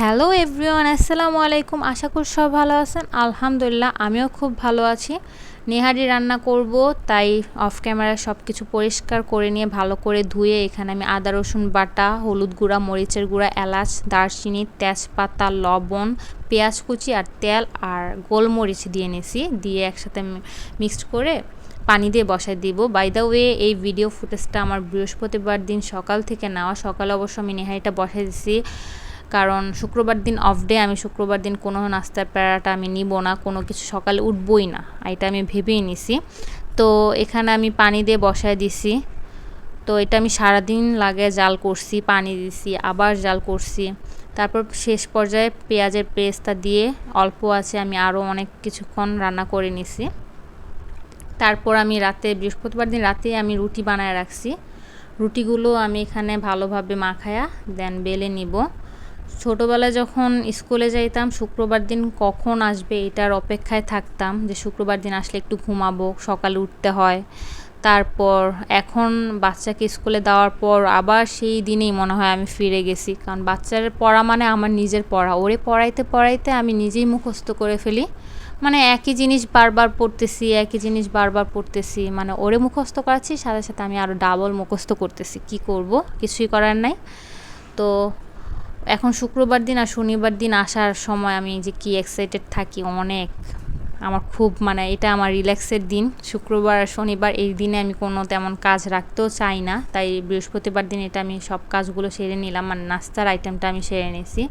Hello everyone, আসসালামু আলাইকুম। আশা করি সব ভালো আছেন। আলহামদুলিল্লাহ, আমিও খুব ভালো আছি। নেহারি রান্না করব, তাই অফ ক্যামেরা সব কিছু পরিষ্কার করে নিয়ে ভালো করে ধুয়ে এখানে আমি আদা, রসুন বাটা, হলুদ গুঁড়া, মরিচের গুঁড়া, এলাচ, দারচিনি, তেজপাতা, লবণ, পেঁয়াজ কুচি আর তেল আর গোলমরিচ দিয়ে নিয়েছি। দিয়ে একসাথে মিক্সড করে পানি দিয়ে বসাই দিব। বাই দ্য ওয়ে এই ভিডিও ফুটেজটা আমার বৃহস্পতিবার দিন সকাল থেকে নেওয়া। সকালে অবশ্য আমি নেহারিটা বসাই দিছি। কারণ শুক্রবার দিন অফ ডে আমি শুক্রবার দিন কোনো নাস্তার প্যারাটা আমি নিব না, কোনো কিছু সকালে উঠবই না, এটা আমি ভেবেই নিছি। তো এখানে আমি পানি দিয়ে বসায় দিছি। তো এটা আমি সারাদিন লাগে জাল করছি, পানি দিছি, আবার জাল করছি। তারপর শেষ পর্যায়ে পেঁয়াজের পেস্টটা দিয়ে অল্প আছে, আমি আরও অনেক কিছুক্ষণ রান্না করে নিছি। তারপর আমি রাতে, বৃহস্পতিবার দিন রাতে আমি রুটি বানায় রাখছি। রুটিগুলো আমি এখানে ভালোভাবে মাখায়া দেন বেলে নিব। ছোটোবেলায় যখন স্কুলে যাইতাম, শুক্রবার দিন কখন আসবে এটার অপেক্ষায় থাকতাম যে শুক্রবার দিন আসলে একটু ঘুমাবো, সকালে উঠতে হয়। তারপর এখন বাচ্চাকে স্কুলে দেওয়ার পর আবার সেই দিনেই মনে হয় আমি ফিরে গেছি। কারণ বাচ্চার পড়া মানে আমার নিজের পড়া। ওরে পড়াইতে পড়াইতে আমি নিজেই মুখস্থ করে ফেলি। মানে একই জিনিস বারবার পড়তেছি, একই জিনিস বারবার পড়তেছি। মানে ওরে মুখস্থ করাচ্ছি, সাথে সাথে আমি আরও ডাবল মুখস্থ করতেছি। কি করব? কিছুই করার নাই। তো এখন শুক্রবার দিন আর শনিবার দিন আসার সময় আমি যে কি এক্সাইটেড থাকি অনেক। আমার খুব মানে এটা আমার রিল্যাক্সের দিন। শুক্রবার আর শনিবার এই দিনে আমি কোনো তেমন কাজ রাখতেও চাই না। তাই বৃহস্পতিবার দিন এটা আমি সব কাজগুলো সেরে নিলাম মানে নাস্তার আইটেমটা আমি সেরে নিয়েছি।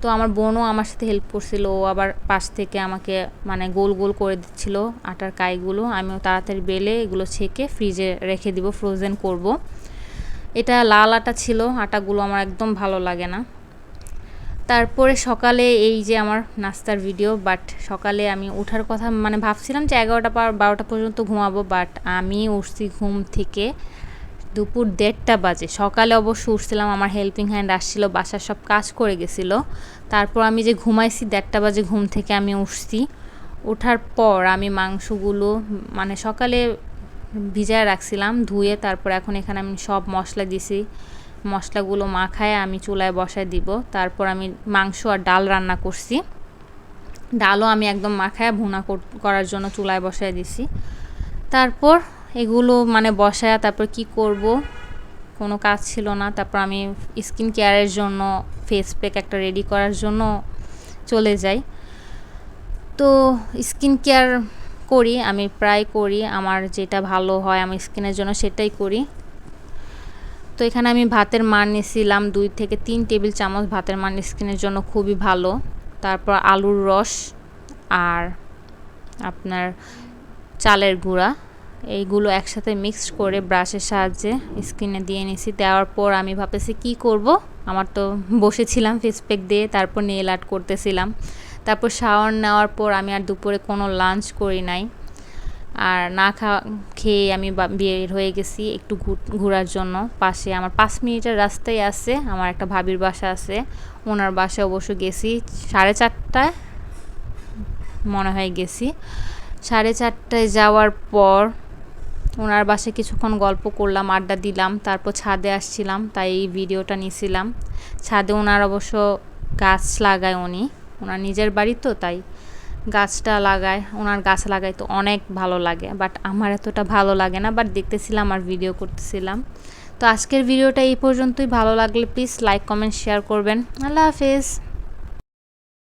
তো আমার বোনও আমার সাথে হেল্প করছিল। ও আবার পাশ থেকে আমাকে মানে গোল গোল করে দিচ্ছিল আটার কাইগুলো। আমিও তাড়াতাড়ি বেলে এগুলো ছেঁকে ফ্রিজে রেখে দিব ফ্রোজেন করব। এটা লাল আটা ছিল, আটাগুলো আমার একদম ভালো লাগে না। তারপরে সকালে এই যে আমার নাস্তার ভিডিও বাট সকালে আমি ওঠার কথা মানে ভাবছিলাম যে এগারোটা পার বারোটা পর্যন্ত ঘুমাবো বাট আমি উঠছি ঘুম থেকে দুপুর দেড়টা বাজে। সকালে অবশ্য উঠছিলাম, আমার হেল্পিং হ্যান্ড আসছিল, বাসার সব কাজ করে গেছিল। তারপর আমি যে ঘুমাইছি দেড়টা বাজে ঘুম থেকে আমি উঠছি। ওঠার পর আমি মাংসগুলো মানে সকালে ভিজায় রাখছিলাম, ধুয়ে তারপর এখন এখানে আমি সব মশলা দিছি। মশলাগুলো মাখায় আমি চুলায় বসায় দিব। তারপর আমি মাংস আর ডাল রান্না করছি। ডালও আমি একদম মাখায় ভুনা করার জন্য চুলায় বসায় দিছি। তারপর এগুলো মানে বসায় তারপর কি করব? কোনো কাজ ছিল না। তারপর আমি স্কিন কেয়ারের জন্য ফেস প্যাক একটা রেডি করার জন্য চলে যাই। তো স্কিন কেয়ার করি, আমি প্রায় করি, আমার যেটা ভালো হয়, আমার স্কিনের জন্য সেটাই করি। তো এখানে আমি ভাতের মান নিয়েছিলাম দুই থেকে তিন টেবিল চামচ ভাতের মান স্কিনের জন্য খুবই ভালো। তারপর আলুর রস আর আপনার চালের গুঁড়া। এইগুলো একসাথে মিক্সড করে ব্রাশের সাহায্যে স্কিনে দিয়ে নিছি দেওয়ার পর আমি ভাবতেছি কি করব? আমার তো বসেছিলাম ফেস প্যাক দিয়ে, তারপর নেল আর্ট করতেছিলাম। তারপর শাওয়ার নেওয়ার পর আমি আর দুপুরে কোনো লাঞ্চ করি নাই। আর না খাওয়া, খেয়ে আমি বের হয়ে গেছি একটু ঘোরার জন্য। পাশে আমার পাঁচ মিনিটের রাস্তায় আছে, আমার একটা ভাবির বাসা আছে। ওনার বাসায় অবশ্য গেছি সাড়ে চারটায়, মনে হয় গেছি। সাড়ে চারটায় যাওয়ার পর ওনার বাসায় কিছুক্ষণ গল্প করলাম, আড্ডা দিলাম, তারপর ছাদে আসছিলাম, তাই এই ভিডিওটা নিছিলাম। ছাদে ওনার অবশ্য গাছ লাগায় উনি। ওনার নিজের বাড়ি তো, তাই গাছটা লাগায়, ওনার গাছ লাগায় তো অনেক ভালো লাগে। বাট আমার এতটা ভালো লাগে না বাট দেখতেছিলাম আর ভিডিও করতেছিলাম। তো আজকের ভিডিওটা এই পর্যন্তই। ভালো লাগলে প্লিজ লাইক কমেন্ট শেয়ার করবেন। আল্লাহ হাফেজ।